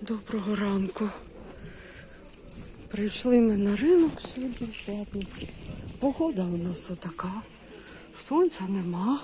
Доброго ранку. Прийшли ми на ринок сьогодні в п'ятницю. Погода у нас отака. Сонця нема.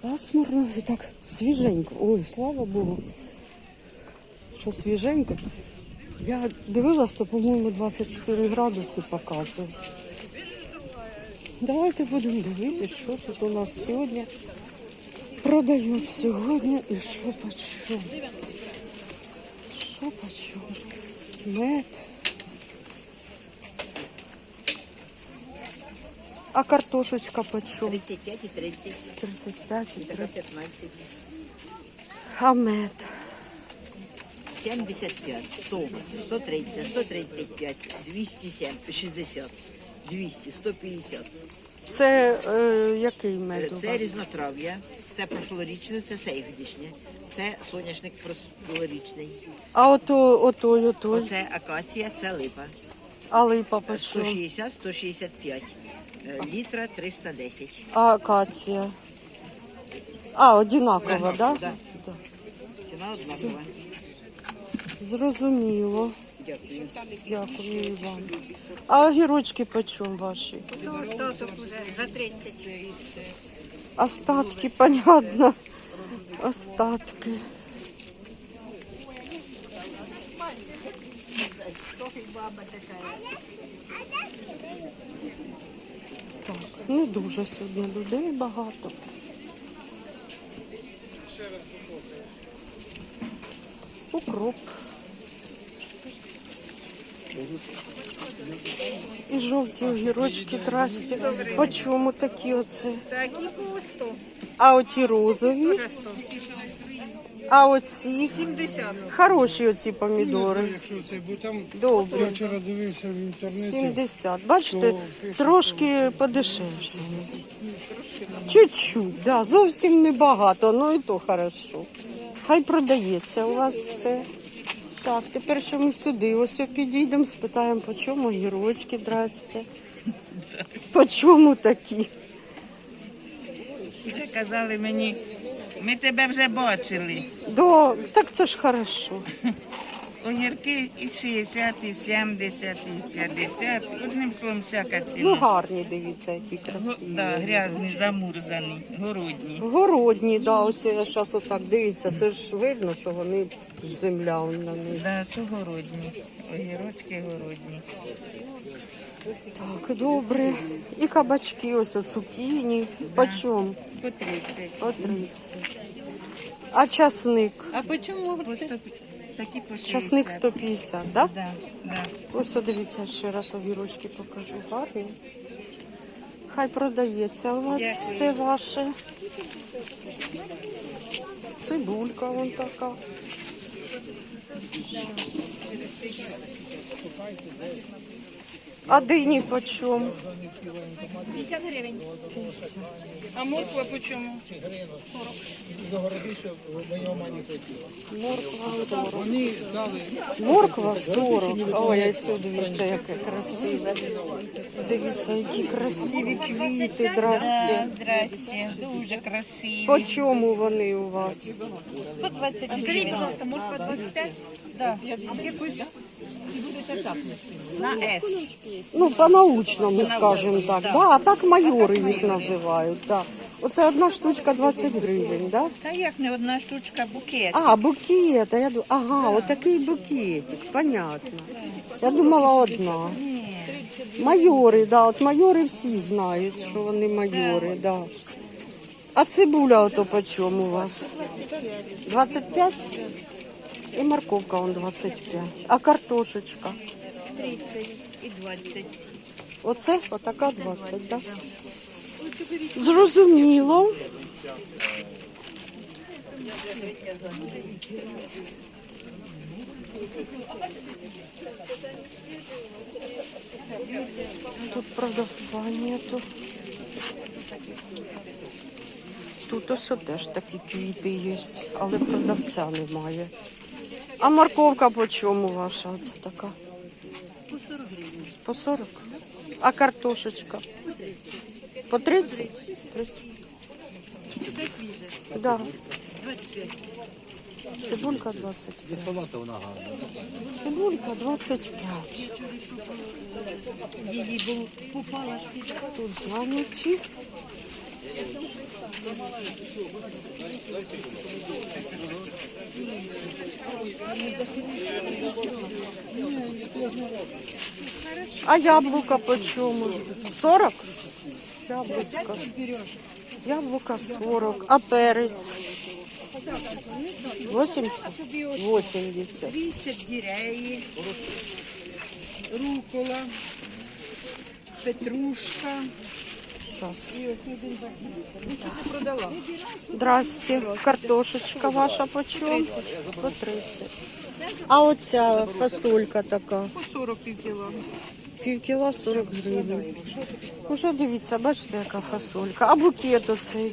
Пасмурно і так свіженько. Ой, слава Богу. Що свіженько. Я дивилась, то, по-моєму, 24 градуси показує. Давайте будемо дивитися, що тут у нас сьогодні продають сьогодні і Що по чому? Мед. А картошечка по чому? 35 и 30, 35 і 30. 15, А мед. 75, 100, 130, 135, 207, 60, 200, 150. Це е, який мед у Це різнотрав'я, це прошлорічне, це сейгодішнє, це соняшник прошлорічний, А ото, отой, отой. оце акація, це липа. А липа по чому? 160, 165, е, літра 310. А акація? А, одинакова, Да, да? да. Да. Ціна однакова. Зрозуміло. Дякую. Дякую і вам. А огірочки по чому ваші? Остаток уже за 30. Остатки, понятно. Остатки. Так, не дуже сьогодні людей багато. Укроп. І жовті огірочки трасті. По чому такі оце? Такі по 100, А оті розові, вже 100. а оці 70. хороші оці помідори. Якщо це, бо там я Добре. вчора дивився в інтернеті. 70. Бачите, трошки подешевше. Чуть-чуть, да, зовсім небагато, ну і то хорошо. Хай продається у вас все. Так, тепер що ми сюди ось підійдемо, спитаємо, по чому гірочки, здрасте. По чому такі? Вже казали мені, ми тебе вже бачили. До, так це ж хорошо. Огірки і 60, і 70, і 50. Одним словом, всяка Ну гарні, дивіться, які красиві. да, грязний, замурзаний, городні. Городні, да, ось я зараз отак дивіться, це ж видно, що вони земля на них. Да, що городні. Огірочки городні. Так, добре. І кабачки, ось о, цукіні. По чому? По 30. По 30. А часник? А по чому по 100, такі по 60? Часник 150, да? Да, да. Ось дивіться, ще раз огірочки покажу. Гарні. Хай продається у вас Дякую. все ваше. Цибулька вон така. А дині по чому? 50 гривень. 50. А морква по чому? Морква 40. Вони дали Морква 40. Ой, а сюди дивіться, яке красиве. Дивіться, які красиві квіти, здрасте. Здрасте, дуже красиві. По чому вони у вас? По 20 Скажіть, гривень. будь ласка, морква 25? Да. На С. Ну, по-научному, скажімо так. Да, а так майори їх називають. Да. Оце одна штучка 20 гривень, да? Та як не одна штучка букет. А, букет. А я думаю, ага, отакий букетик, понятно. Я думала одна. Майори, да, от майори всі знають, що вони майори, да. А цибуля ото по чому у вас? 25? І морковка он 25. А картошечка? 30 і 20. Оце отака 20, так? Зрозуміло. Тут продавця нету. Тут ось теж такі квіти є, але продавця немає. А морковка по чому ваша? Оце така? По 40? А картошечка? По 30? 30. Все свіже. Да. 25. Цибулька 25. Салата вона гарна. Цибулька 25. Тут зануті. А яблука по чому? 40? Яблучко. Яблука 40. А перець? 80? 80. 30 діреї, рукола, петрушка. Сейчас. Здрасте. Картошечка ваша почем? По 30. А оця фасолька така? По 40 півкіла. Пів кіла 40 гривень. Уже дивіться, бачите, яка фасолька. А букет оцей?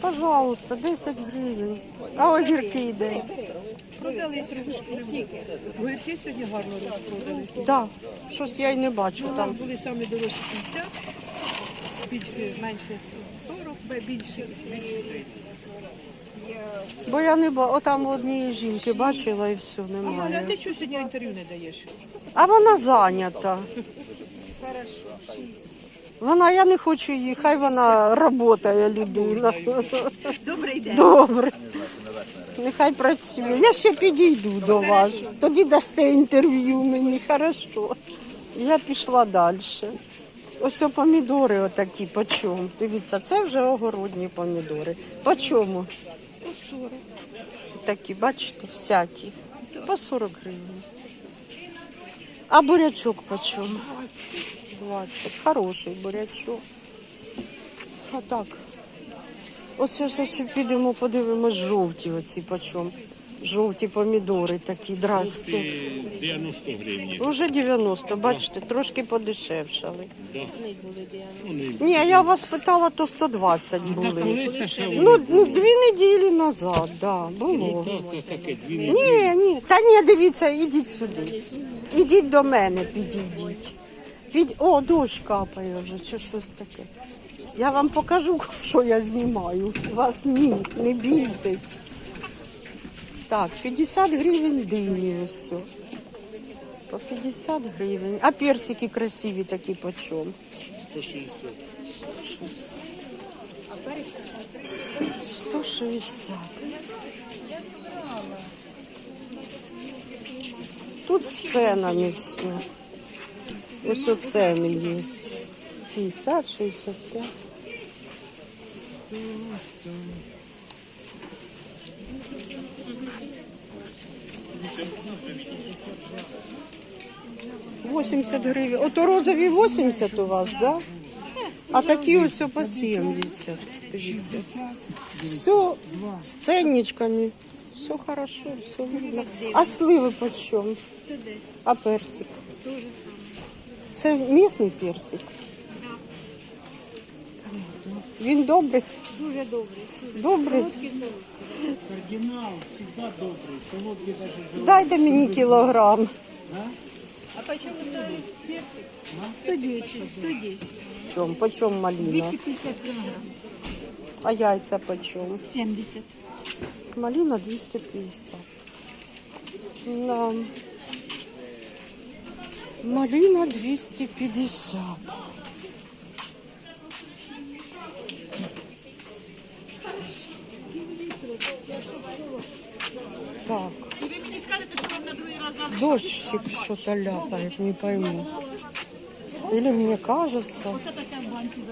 Пожалуйста, 10 гривень. А огірки йде? Продали трошки. Гойки сьогодні гарно розпродали. Да. Щось я й не бачу Там там. були самі дорожчі 50, більше, менше 40, бе- більше. Бо я не ба... Отам однієї жінки бачила і все, Галя, а немає. ти чого сьогодні інтерв'ю не даєш? А вона зайнята. Вона, я не хочу її, хай вона працює людина. Добрий день. Добре. Нехай працює. Я ще підійду до вас. Тоді дасте інтерв'ю мені, хорошо. Я пішла далі. Ось помідори отакі, по чому? Дивіться, це вже огородні помідори. По чому? По 40. Такі, бачите, всякі. По 40 гривень. А бурячок по чому? 20. Хороший бурячок. А так. Ось зараз підемо, подивимось жовті оці по чому. Жовті помідори такі, здрасте. 90 гривень. Уже 90, бачите, трошки подешевшали. Вони Ні, я вас питала, то 120 були. колися ще. Ну, ну, дві неділі назад, да, було. Неділі. Ні, ні. Та ні, дивіться, ідіть сюди. Ідіть до мене, підійдіть. Під... О, дощ капає вже, чи щось таке. Я вам покажу, що я знімаю. Вас ні, не бійтесь. Так, 50 гривень дині ось. По 50 гривень. А персики красиві такі по чому? 160. 160. Тут з ценами все. Ось о цены есть. 50, 65. Восемьдесят гривен. Ото розові 80 у вас, да? А такі ось по 70. Дивіться. Все с ценничками. Все хорошо, все видно. А сливи почем? А персик? Це місний персик? Він добрий? Дуже добре. Добрий? Кардинал завжди добрий, солодкий навіть Дайте мені кілограм. 110, 110. Чом? Почем малина? А яйця почем? 70. Малина 250. Да. Малина 250. Так. Дождик что-то ляпает, не пойму. Или мне кажется.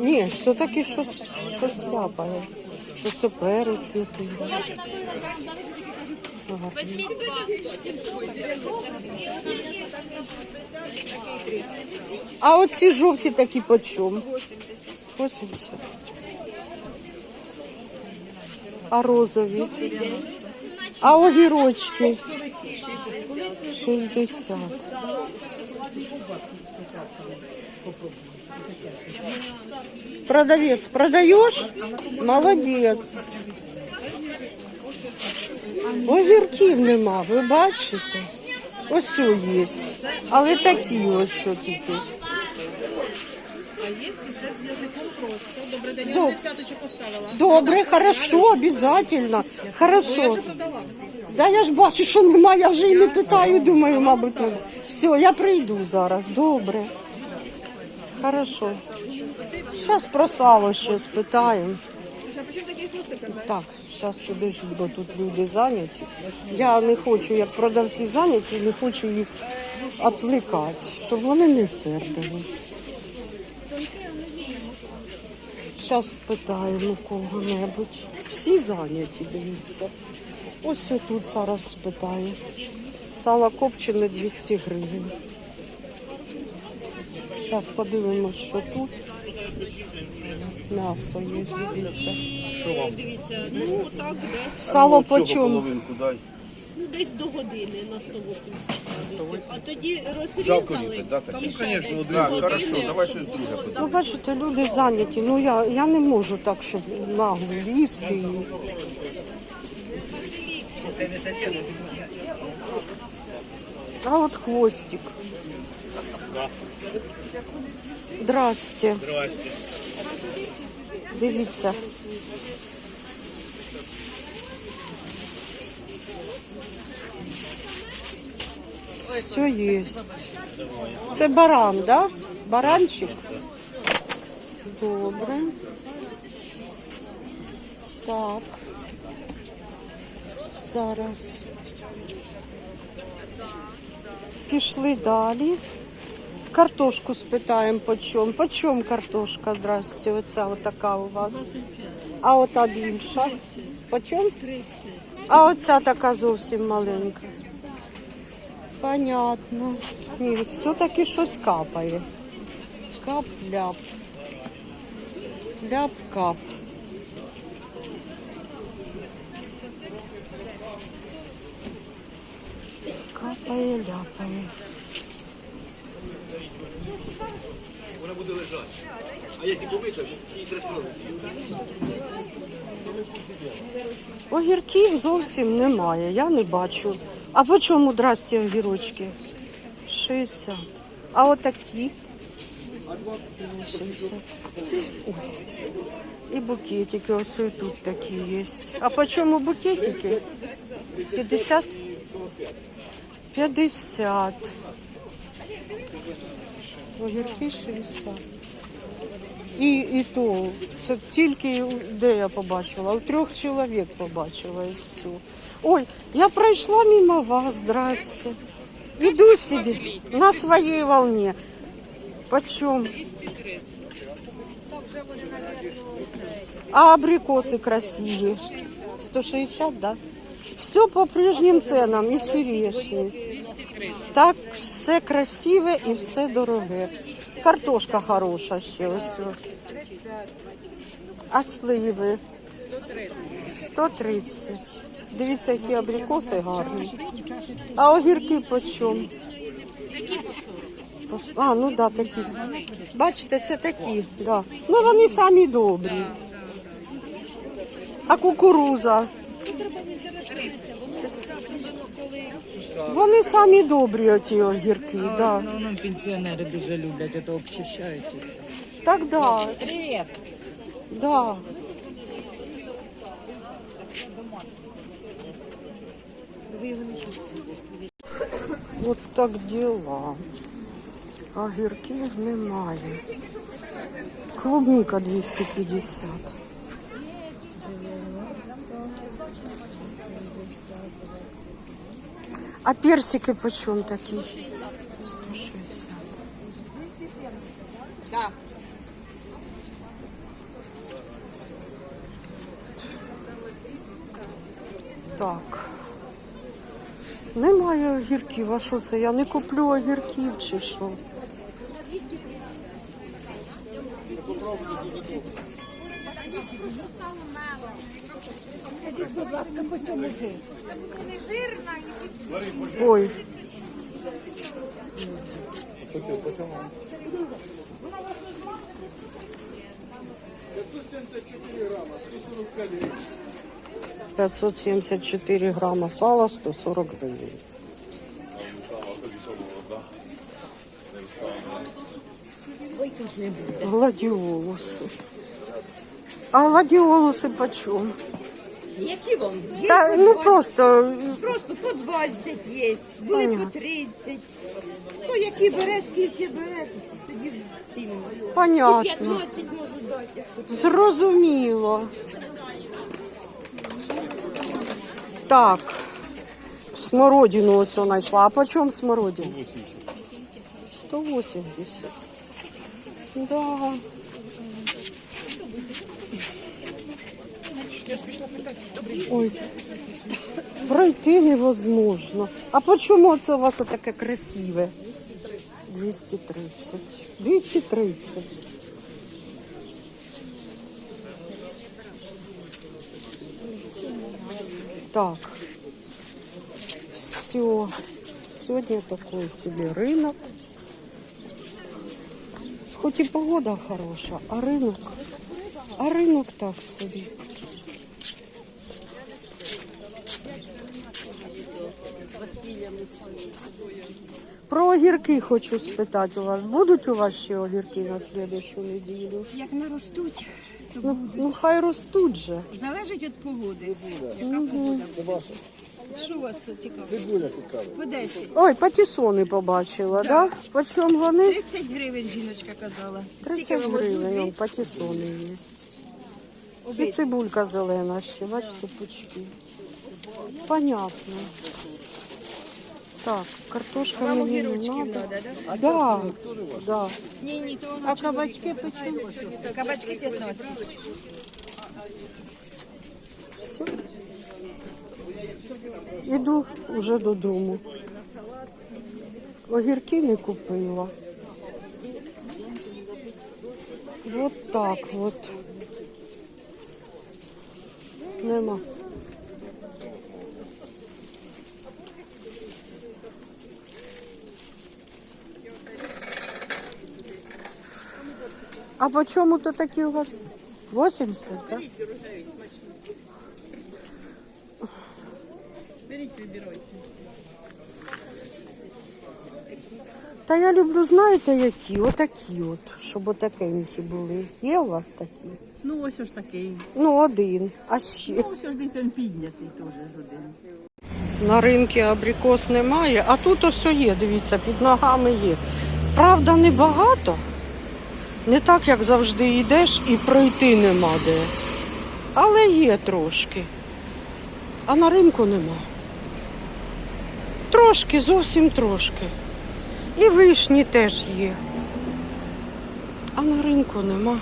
Ні, все-таки щось, щось ляпає. Щось який. Ага. А оці жовті такі по чому? 80. А розові? А огірочки? 60. Продавец, продаешь? Молодець. Огірків нема, ви бачите? Ось є. Але такі ось що тільки. Ще Добрий день, я Доб- поставила. Добре, хорошо, обязательно. Хорошо. Да я ж бачу, що немає, я вже і не питаю, думаю, мабуть. не. Все, я прийду зараз. Добре. Хорошо. Зараз про сало ще спитаємо. Так, зараз подожди, бо тут люди зайняті. Я не хочу, як продавці зайняті, не хочу їх відвлекати, щоб вони не сердились. Зараз спитаємо кого-небудь. Всі зайняті, дивіться. Ось тут зараз спитаю. Сало копчене 200 гривень. Зараз подивимося, що тут. М'ясо є, дивіться. Дивіться, ну так десь, Сало по чому? Ну десь до години на 180 градусів. А тоді розрізали, там ще десь до години, щоб воно Ну, бачите, люди зайняті. Ну я, я не можу так, щоб нагло лізти. і- А от хвостик. Здрасте. Здрасте. Дивіться. Все є. Це баран, да? Баранчик? Добре. Так. Зараз. Пішли далі. Картошку спитаємо по чому. Картошка? Здрасте, оця отака у вас. А ота більша. По чому? А оця така зовсім маленька. Понятно. Ні, все-таки щось капає. Кап-ляп. Ляп-кап. Капає, ляпає. Вона буде лежати. А є тільки трето. Огірків зовсім немає, я не бачу. А по чому здрасті огірочки? 60. А отакі? 80. Ой. І букетики, ось і тут такі є. А по чому букетики? 50? 50. Огірки 60. І, і то, це тільки де я побачила, у трьох чоловік побачила і все. Ой, я пройшла мимо вас, здрасте. Іду собі на своїй волні. Почем? А абрикосы красивые. 160, да? Все по прежнім ценам і черешні. Так, все красиве і все дороге. Картошка хороша ще ось. А сливи? 130. Дивіться, які абрикоси гарні. А огірки по чому? А, ну да, такі. Бачите, це такі, да. Ну вони самі добрі. А кукуруза? Вони самі добрі, оті огірки, да. основному пенсіонери дуже люблять, то обчищають. Так, да. Привіт! Да. Вот так дела. Огірків немає. Клубника 250. А персики почем такие? 160. Так. Немає огірків. А що це? Я не куплю огірків чи що? Ой. Пятьсот семьдесят грамма сала, 140 гривен. Гладиолусы. А гладіолуси почем? Які вам? Є Та, по ну 20, просто просто по 20 є, були Понятно. по 30. Хто який бере, скільки бере, тоді ціни. І понятно. 15 можу дати, якщо Зрозуміло. Так. Смородину ось я знайшла. А по чому смородина? 180. Да. Ой, пройти невозможно. А по чому це у вас таке красиве? 230. 230. Так. Все. Сегодня такой себе рынок. Хоть и погода хорошая, а рынок, а рынок так себе. Про огірки хочу спитати у вас. Будуть у вас ще огірки на слідущу неділю? Як наростуть, то Ну, ну хай ростуть же. залежить від погоди. Яка погода? Що у вас цікаво? Цибуля цікава. По 10. Ой, патісони побачила, да? По чому вони? 30 гривень жіночка казала. 30 вам гривень, дві? он патісони є. І Обидві. цибулька зелена ще, бачите, пучки. Понятно. Так, картошка Вам мені не надо. треба, да? Да, да. Ні, ні, то А кабачки почему? Кабачки 15. Все. Іду вже додому. Огірки не купила. Вот так вот. Нема. А по чому то такі у вас? 80, так? Та я люблю, знаєте, які? Отакі от, щоб отакенькі були. Є у вас такі? Ну ось ж такий. Ну, один. А ще. Ось ж десь він піднятий теж один. На ринку абрикос немає, а тут ось є, дивіться, під ногами є. Правда, небагато. Не так, як завжди йдеш і пройти нема де. Але є трошки. А на ринку нема. Трошки, зовсім трошки. І вишні теж є. А на ринку нема.